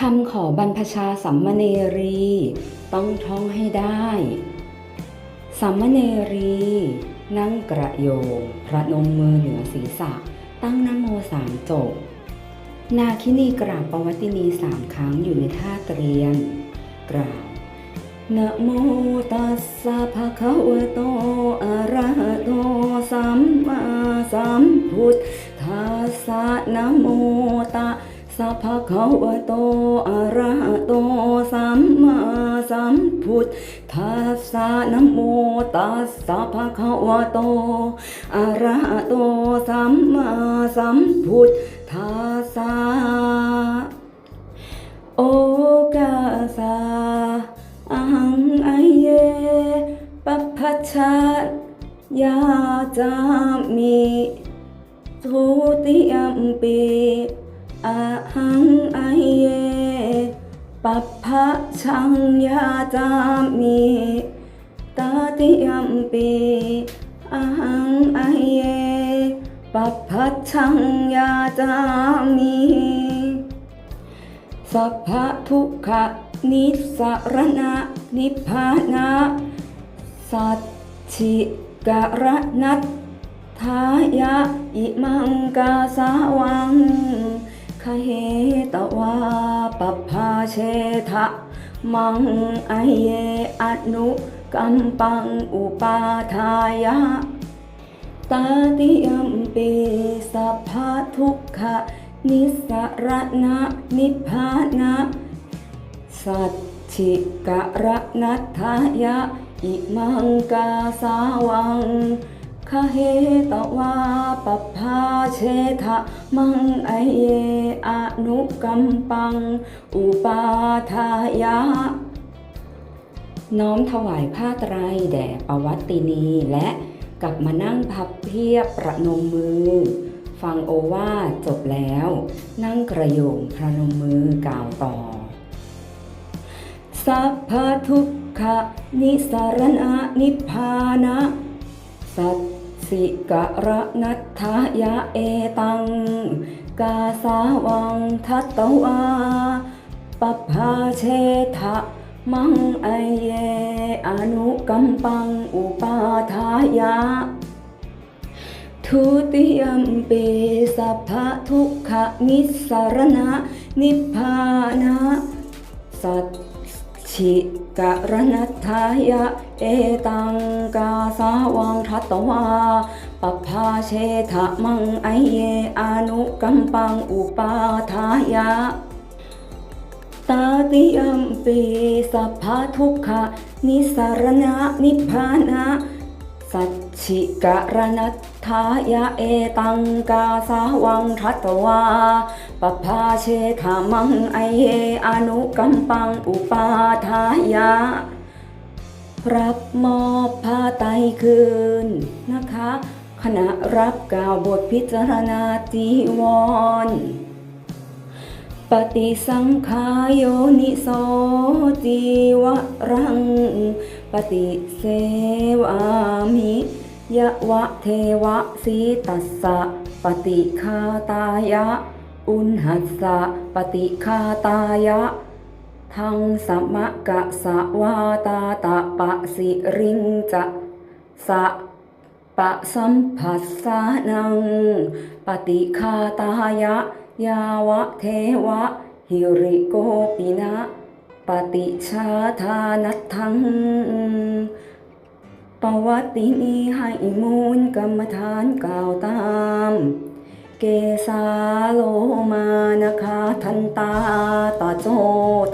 คำขอบรรพชาสัมมเนรี ต้องท่องให้ได้ สัมมเนรี นั่งกระโยงพระนมมือเหนือศีรษะ ตั้งนโมสามจบ นาคินีกราบปวัตตินีสามครั้งอยู่ในท่าเตรียมกราบนะโมตัสสะภะคะวะโตอะระหะโตสัมมาสัมพุทธัสสะนะโม ตัสสะภะคะวะโตอะระหะโต สัมมาสัมพุทธัสสะนะโมตัสสะภะคะวะโตอะระหะโต สัมมาสัมพุทธัสสะโอกาสาอังไอเยปัพพชชายาจามิทุติยมปี อะหังไอเยปัพพะชังยาจามิตาติยมปีอะหังไอเยปัพพะชังยาจามิสัพพะทุกขะนิสรณะนิพพานะสัจฉิกะระนัตทายะอิมังกาสาวัง คเหตวาปปภาเชทะ มังไอเยอนุกัมปังอุปาทายะตาติยมปีสัพพะทุกขะนิสรณะนิพพานะสัจฉิกะระนัตถายะ อิมังกาสาวัง คเหตวาปภาเชทะมังไอเยอนุกัมปัง อุปาทายะ น้อมถวายผ้าไตรแด่ปวัตตินีและกลับมานั่งพับเพียบประนมมือ ฟังโอวาทจบแล้ว นั่งกระโยงพระนมมือกล่าวต่อ สัพพะทุกขะนิสารณะนิพพานะ สัตสิกะระนัตถายะเอตัง กาสาวังทัตตวาปปภาเชทะมังไอเย อนุกัมปังอุปาทายะ ทุติยมปีสัพพะทุกขะนิสรณะ นิพพานะ สัจ ชิกะระนัตถายะเอตังกาสาวังทัตตวาปปภาเชทะมังไอเยอนุกัมปังอุปาทายะ ตาติยมปีสัพพทุกขะนิสารณะนิพพานะสัจ ฉิกะระนัตถายะเอตังกาสาวังทัตวาปภาเชธามังไอเยอนุกัมปังอุปาทายะ รับมอบผ้าไตคืนนะคะ ขณะรับกล่าวบทพิจารณาจีวรปฏิสังขายโยนิโสจีวรัง ปฏิเสวามิ ยวะเทวะสีตัสสะปฏิคาตายะ อุณหัสสะปฏิคาตายะ ทังสมะกะสะวาตาตะปะสิริงจะสะปะสัมผัสสานัง ปฏิคาตายะ ยาวะเทวะ หิริโกปินะ ปฏิชาทานัตถัง ปวัตินี้ให้มูลกรรมฐานกล่าวตาม เกสาโลมานะคะทันตาตาโจ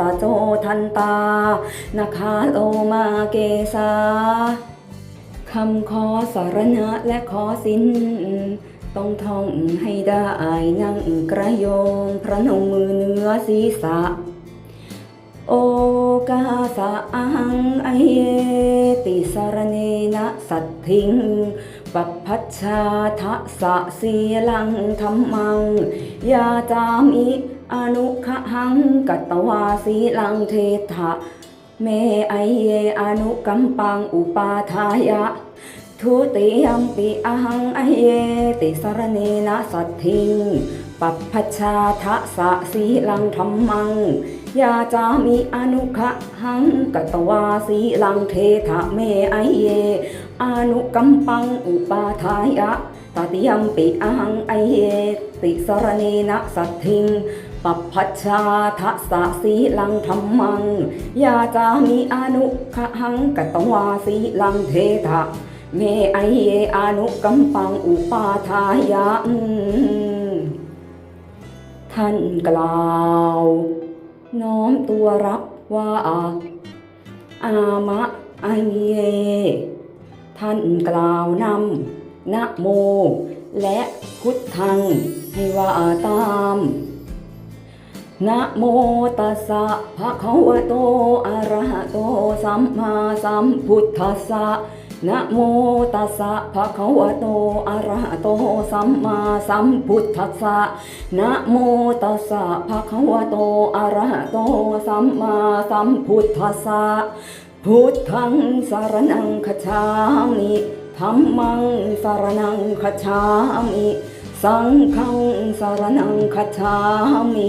ตาโจทันตานะคะโลมาเกสาคำขอสารณะและขอสินต้องท่องให้ได้นั่งกระโยงพระนมมือเนื้อศีรษะ โอกาสะอังไอเยติสารเนนะสัตถิงปัปพัชชาทะสะเสียลังธรรมัง ยาจามิอนุขหังกัตตวาสีลังเทถะเมไอเยอนุกัมปังอุปาทายะ ทุติยมปิอหังไอเยติสารเนนะสัตถิง ปัปพชาทะสะสีลังธรรมัง ยาจามิอนุขะหังกตวาสีลังเทถะเมไอเย อนุกัมปังอุปาทายะตติยมปิอหังไอเย ติสรณีนะสัทธิงปัปพัชชาทะสะสีลังธรรมัง ยาจามิอนุขะหังกตวาสีลังเทถะเมไอเยอนุกัมปังอุปาทายะ ท่านกล่าว น้อมตัวรับว่าอามะไอเย ท่านกล่าวนำนะโม และพุทธังให้ว่าตามนะโมตัสสะภะคะวะโตอะระหะโต สัมมาสัมพุทธัสสะ นะโมตัสสะภะคะวะโตอะระหะโตสัมมาสัมพุทธัสสะนะโมตัสสะภะคะวะโตอะระหะโตสัมมาสัมพุทธัสสะพุทธังสารนังคัจฉามิธัมมังสารนังคัจฉามิ สังฆังสารนังคัจฉามิ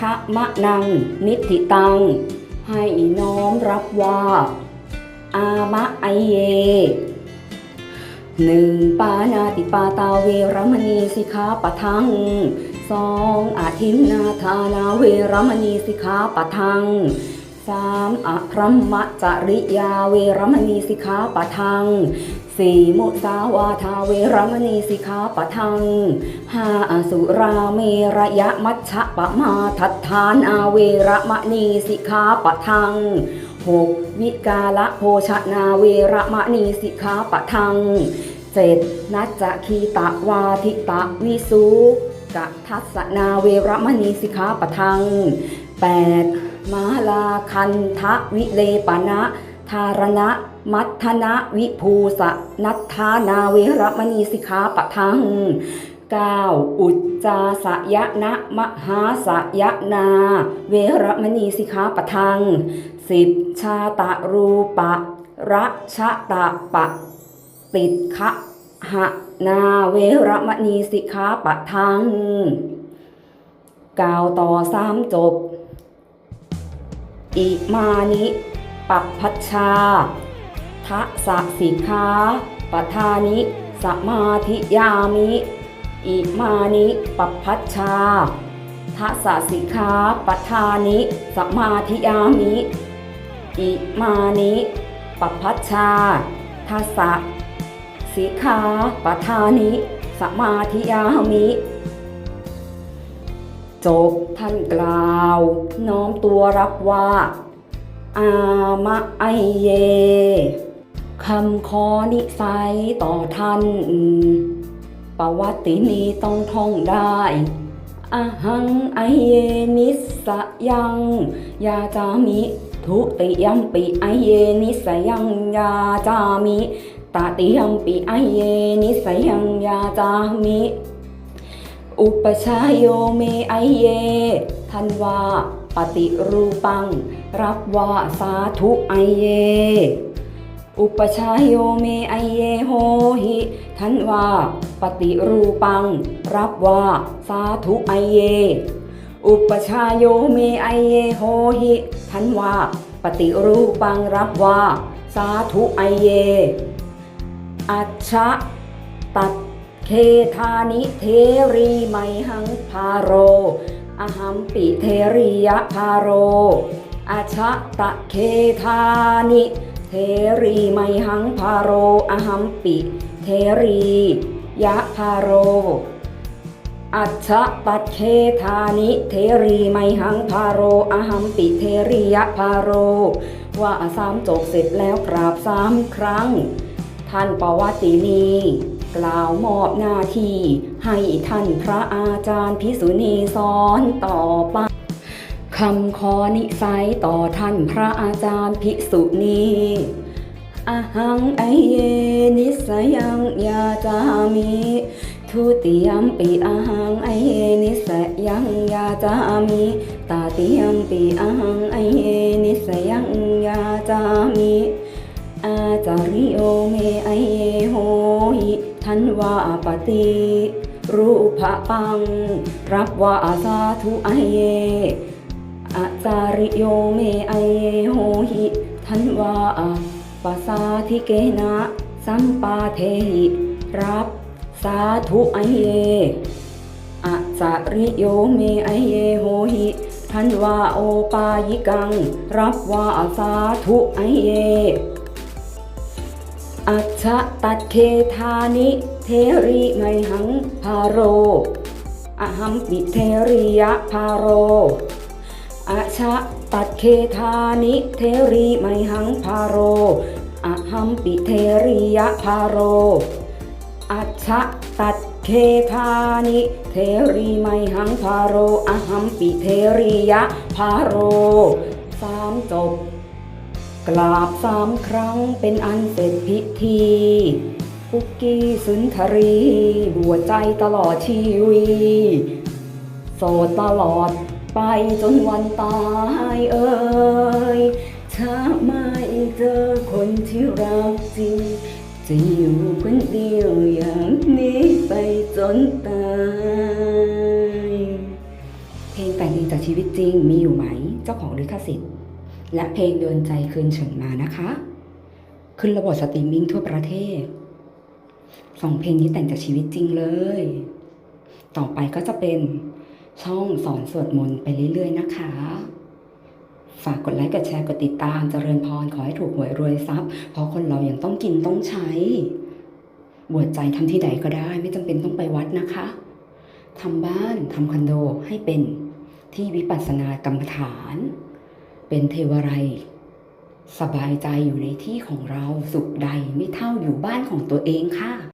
คะมะนัง นิติตัง ให้น้อมรับว่า อามะไอเยหนึ่งปานาติปาตาเวรมณีสิกขาปะทังสองอาทินนาทานาเวรมณีสิกขาปะทังสามอ พรหมจริยาเวรมณีสิกขาปะทังสี่มุสาวาทาเวรมณีสิกขาปะทังห้าอสุราเมระยะมัชฌะปะมาทัฏฐานาเวรมณีสิกขาปะทังหกวิกาละโภชนาเวรมะนีสิกขาปะทังเจ็ดนัจจคีตะวาทิตะวิสุกะทัสนาเวระมณีสิกขาปะทังแปด มาลาคันทะวิเลปนะ ธารณะ มัทนะวิภูสะนัทธานาเวรมณีสิกขาปะทัง 9. อุจจาสยนะมหาสยนา เวรมณีสิกขาปะทัง 10. ชาตะรูปะระชะตะปะ ติดคะหะนาเวรมณีสิกขาปะทังกล่าวต่อสามจบ อิมานิปัปพัชชาทะสะสิกขาปทานิสมาธิยามิอิมานิปัปพัชชาทัสสะสิกขาปทานิสมาธิยามิอิมานิปัปพัชชาทัสสะสิกขาปทานิสมาธิยามิ จบท่านกล่าว น้อมตัวรับว่า อามะไอเยคำขอนิสัยต่อท่านประวัตินี้ต้องท่องได้อะหังไอเยนิสยัง ยาจามิ ทุติยมปิไอเยนิสยังยาจามิตติยมปิไอเยนิสยังยาจามิ อุปชายโยเมไอเยท่านว่าปฏิรูปัง รับว่าสาธุไอเย อุปชายโยเมไอเยโหหิท่านว่าปฏิรูปัง รับว่าสาธุไอเย อุปชายโยเมไอเยโหหิท่านว่าปฏิรูปังรับว่าสาธุไอเย อัชชะตัด เคธานิเทรีไมหังพาโร อหัมปิเทริยะพาโรอาชะตะเคธานิเทรีไมหังพาโร อหัมปิ เทรียะพาโรอัจฉะปัจเคธานิเทรีไมหังพาโร อหัมปิเทริยะพาโร ว่าสามจบเสร็จแล้วกราบสามครั้ง ท่านปวัตินี กล่าวมอบหน้าที่ให้ท่านพระอาจารย์พิสุนีสอนต่อไปคำขอนิสัยต่อท่านพระอาจารย์พิสุนีอาหังไอเยนิสยังยาจามิทุติยมปีอาหังไอเยนิสยังยาจามิตาติยมปีอาหังไอเยนิสยังยาจามิอาจาริโอเมไอเยโหหิ ทันวาปฏิ รูปะปัง รับว่าสาธุไอเยอาจาริโยเมไอเยโหหิทันวาปสาธิเกนะสัมปาเทหิรับสาธุไอเยอาจาริโยเมไอเยโหหิทันวาโอปายิกัง รับว่าสาธุไอเย อัจฉตัดเคธานิเทรีไมหังพาโรอหัมปิเทริยะพาโรอาชะตัดเคธานิเทรีไมหังพาโรอะหัมปิเทริยะพาโรอัชะตัดเคธานิเทรีไมหังพาโรอะหัมปิเทริยะพาโรสามจบ กราบสามครั้งเป็นอันเสร็จพิธีปุกกี้สุนทรีบัวใจตลอดชีวีโสดตลอดไปจนวันตายเอ่ยถ้าไม่เจอคนที่รักจริง จะอยู่คนเดียวอย่างนี้ไปจนตาย เพลงแต่งเองจากชีวิตจริงมีอยู่ไหม เจ้าของลิขสิทธิ์ และเพลงโดนใจคืนเฉิงมานะคะ ขึ้นระบบสตรีมมิ่งทั่วประเทศสองเพลงนี้แต่งจากชีวิตจริงเลย ต่อไปก็จะเป็นช่องสอนสวดมนต์ไปเรื่อยๆนะคะ ฝากกดไลค์กดแชร์กดติดตามเจริญพรขอให้ถูกหวยรวยทรัพย์ เพราะคนเรายังต้องกินต้องใช้ บวชใจทำที่ใดก็ได้ ไม่จำเป็นต้องไปวัดนะคะทำบ้านทำคอนโดให้เป็นที่วิปัสสนากรรมฐาน เป็นเทวไรสบายใจอยู่ในที่ของเราสุขใดไม่เท่าอยู่บ้านของตัวเองค่ะ